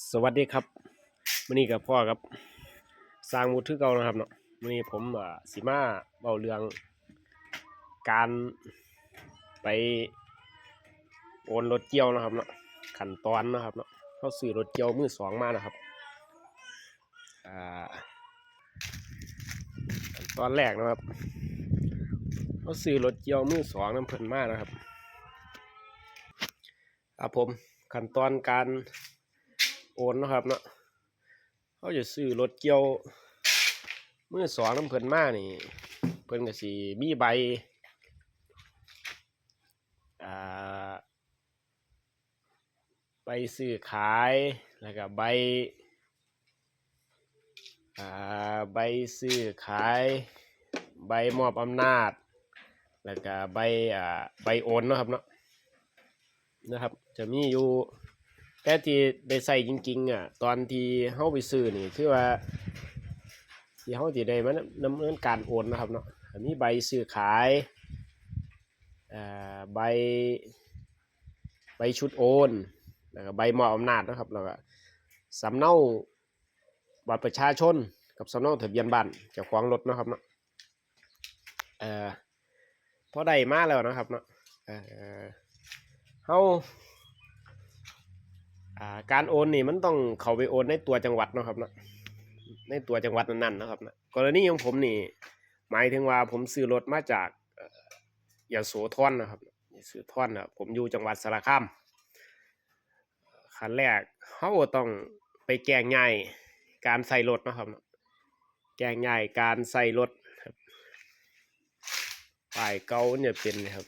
สวัสดีครับมื้อนี้กับพ่อครับ สร้างมุดคือเก่านะครับเนาะมื้อนี้ผมสิมาเว้าเรื่อง การไปโอนรถเกี่ยวนะครับเนาะขั้นตอนนะครับเนาะเขาซื้อรถเกี่ยวมือสองมานะครับอ่าขั้นตอนแรกนะครับเขาซื้อรถเกี่ยวมือสองน้ำเพลินมากนะครับครับผมขั้นตอนการ โอนนะครับเนาะเขาจะซื้อรถเกี่ยวเมื่อสองน้ำเพิ่นมานี่ เพิ่นก็สิมีใบอ่าใบซื้อขายแล้วก็ใบอ่าใบซื้อขายใบมอบอำนาจ แล้วก็ใบอ่าใบโอนนะครับเนาะนะครับ จะมีอยู่ แต่ที่ได้ใส่จริงๆอะตอนที่เฮาไปซื้อนี่คือว่าที่เฮาสิได้มันดำเนินการโอนนะครับเนาะอันนี้ใบซื้อขายอ่อใบใบชุดโอนแล้วก็ใบมอบอำนาจนะครับแล้วก็สำเนาบัตรประชาชน กับสำเนาทะเบียนบ้านเจ้าของรถนะครับเนาะเอ่อพอได้มาแล้วนะครับเนาะเอ่อเฮา อ่าการโอนนี่มันต้องเข้าไปโอนในตัวจังหวัดเนาะครับเนาะในตัวจังหวัดนั้นๆนะครับนะกรณีของผมนี่ หมายถึงว่าผมซื้อรถมาจากเอ่อยโสธรนะครับยโสธรนะผมอยู่จังหวัดสระคามขั้นแรกเขาต้องไปแจ้งย้ายการใส่รถนะครับนะแจ้งย้ายการใส่รถครับป้ายเก่าเนี่ยเป็นนะครับ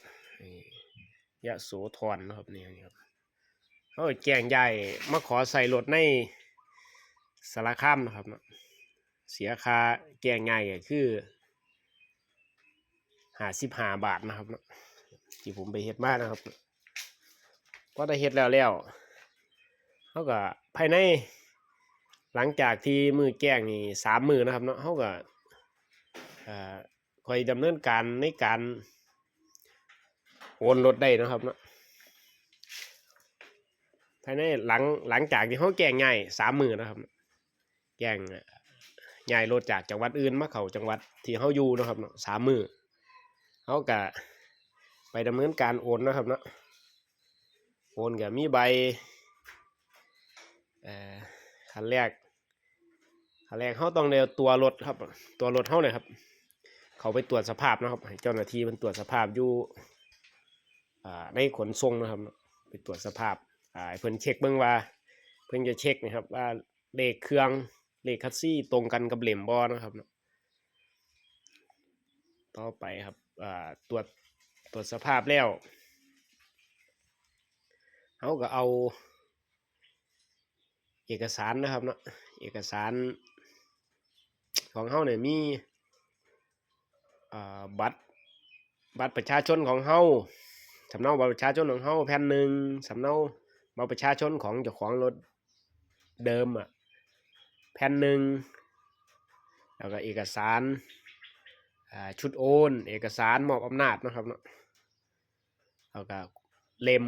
นี่ยโสธรนะครับนี่ครับ เขาก็แจ้งย้ายมาขอใส่รถในสารคามนะครับ เสียค่าแจ้งย้ายก็คือห้าสิบห้าบาทนะครับที่ผมไปเฮ็ดมานะครับ ก็ได้เฮ็ดแล้วแล้วเขาก็ภายในหลังจากที่มือแจ้งนี่สามมือนะครับเนาะเขาก็คอยดำเนินการในการโอนรถได้นะครับเนาะ ภายในหลังหลังจากที่เขาแกงใหญ่สามมือนะครับ แกงใหญ่รถจากจังหวัดอื่นมาเข้าจังหวัดที่เขาอยู่นะครับเนาะสามมือเขากะไปดำเนินการโอนนะครับเนาะโอนกับมีใบอ่อขั้นแรกขั้นแรกเขาต้องเดียวตัวรถครับ ตัวรถเขาเนี่ยครับ เขาไปตรวจสภาพนะครับเจ้าหน้าที่มันตรวจสภาพอยู่อ่าในขนส่งนะครับ ไปตรวจสภาพ อ่าเพิ่นเช็คเบิ่งว่า เพิ่นจะเช็คนะครับ ว่าเลขเครื่องเลขคัสซี่ตรงกันกับเหล่มบ่นะครับต่อไปครับอ่าตรวจตรวจสภาพแล้วเขาก็เอา เอกสารนะครับเนาะเอกสารของเขาเนี่ยมีบัตรบัตรประชาชนของเขาสำเนาบัตรประชาชนของเขาแผ่นหนึ่งสำเนา บัตรประชาชนของเจ้าของรถเดิมอะแผ่นหนึ่งแล้วก็เอกสารชุดโอน เอกสารมอบอำนาจนะครับเนาะแล้วก็เล่ม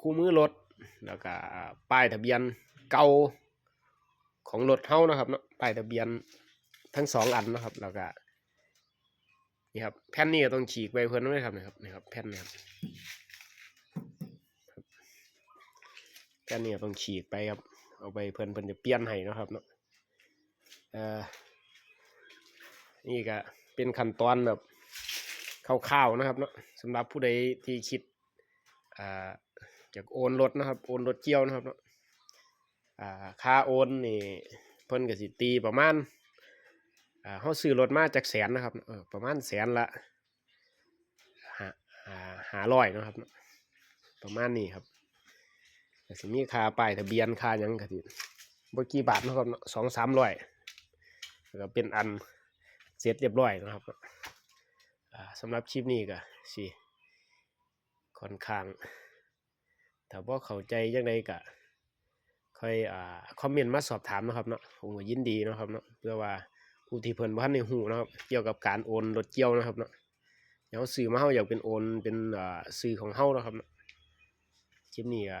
คู่มือรถแล้วก็ป้ายทะเบียนเก่าของรถเฮานะครับเนาะป้ายทะเบียนทั้งสองอันนะครับ แล้วก็นี่ครับแผ่นนี้ก็ต้องฉีกไปเพื่อนด้วยครับนะครับนี่ครับแผ่นนี้ครับ แค่นี้ต้องฉีกไปครับ เอาไปเพิ่นเพิ่นจะเปลี่ยนให้นะครับเนาะเอ่อนี่ก็เป็นขั้นตอนแบบคร่าวๆนะครับเนาะสำหรับผู้ใดที่คิดอ่าจากโอนรถนะครับ โอนรถเกี่ยวนะครับเนาะอ่าค่าโอนนี่เพิ่นก็สิตีประมาณอ่าเฮาซื้อรถมาจากแสนนะครับเออประมาณแสนละหาอ่าหาร้อยนะครับเนาะประมาณนี้ครับ สิมีค่าป้ายทะเบียนค่ายังก็สิบกี่บาทนะครับสองสามร้อยแล้วก็เป็นอันเสร็จเรียบร้อยนะครับสำหรับคลิปนี้ก็สิค่อนข้างถ้าบ่เข้าใจจังไดก็ค่อยอ่าคอมเมนต์มาสอบถามนะครับเนาะผมก็ยินดีนะครับเนาะเพื่อว่าผู้ที่เพิ่นบ่ทันได้ฮู้นะครับเกี่ยวกับการโอนรถเกี่ยวนะครับเนาะเดี๋ยวซื้อมาเฮาอยากเป็นโอนเป็นอ่าซื้อของเฮานะครับเนาะคลิปนี้ก็